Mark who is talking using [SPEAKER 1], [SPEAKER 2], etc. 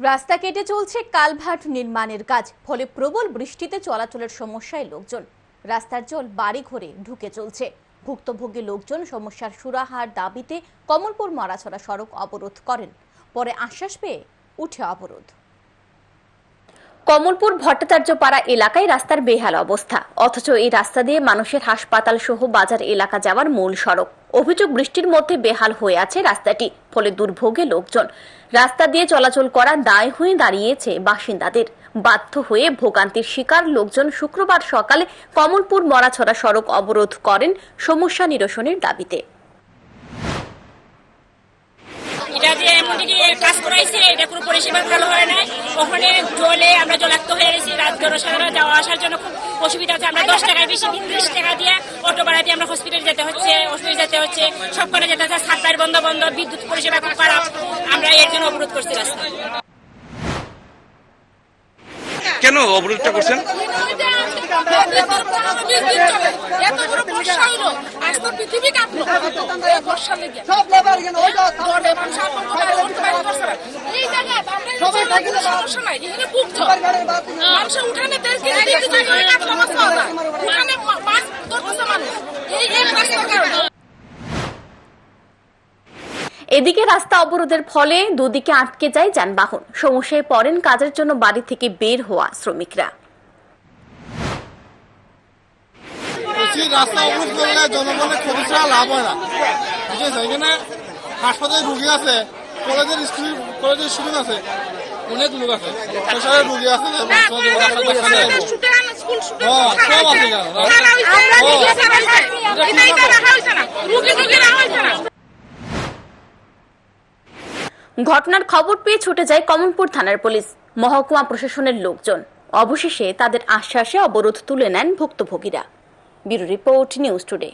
[SPEAKER 1] রাস্তা কেটে চলছে কালভার্ট নির্মাণের কাজ, ফলে প্রবল বৃষ্টিতে চলাচলের সমস্যায় লোকজন। রাস্তার জল বাড়ি ঘরে ঢুকে চলছে। ভুক্তভোগী লোকজন সমস্যার সুরাহার দাবিতে কমলপুর মারাছড়া সড়ক অবরোধ করেন। পরে আশ্বাস পেয়ে উঠে অবরোধ।
[SPEAKER 2] কমলপুর ভট্টাচার্য পাড়া এলাকায় রাস্তার বেহাল অবস্থা। অথচ এই রাস্তা দিয়ে মানুষের হাসপাতাল সহ বাজার এলাকা যাওয়ার মূল সড়ক। অভিযোগ বৃষ্টির মধ্যে বেহাল হয়ে আছে রাস্তাটি, ফলে দুর্ভোগে লোকজন। রাস্তা দিয়ে চলাচল করা দায় হয়ে দাঁড়িয়েছে বাসিন্দাদের। বাধ্য হয়ে ভোগান্তির শিকার লোকজন শুক্রবার সকালে কমলপুর মরাছড়া সড়ক অবরোধ করেন সমস্যা নিরসনের দাবিতে।
[SPEAKER 3] আমরা অসুবিধা হচ্ছে। আমরা দশ টাকার বেশি তিরিশ টাকা দিয়ে অটো ভাড়া দিয়ে আমরা হসপিটাল যেতে হচ্ছে। হসপিটাল যেতে হচ্ছে সব সবখানে যেতে হচ্ছে সাপ্লাই বন্ধ বন্ধ বিদ্যুৎ পরিষেবা খুব খারাপ। আমরা এর জন্য অবরোধ করছি রাস্তা
[SPEAKER 4] কেন অবরোধটা করছেন?
[SPEAKER 5] এত
[SPEAKER 2] এদিকে রাস্তা অবরোধের ফলে দুদিকে আটকে যায় যানবাহন। সমস্যায় পড়েন কাজের জন্য বাড়ি থেকে বের হওয়া শ্রমিকরা।
[SPEAKER 6] রাস্তা অবরোধ করলে জনগণের ক্ষতি ছাড়া লাভ হয় না। ঠিক আছে এখানে হাসপাতালে রুগী আছে কলেজের স্কুল কলেজের স্টুডেন্ট আছে অনেক লোক আছে। রুগী আছে
[SPEAKER 2] ঘটনার খবর পেয়ে ছুটে যায় কমনপুর থানার পুলিশ। মহকুমা প্রশাসনের লোকজন। অবশেষে তাদের আশ্বাসে অবরোধ তুলে নেন ভুক্তভোগীরা। Bureau report news today.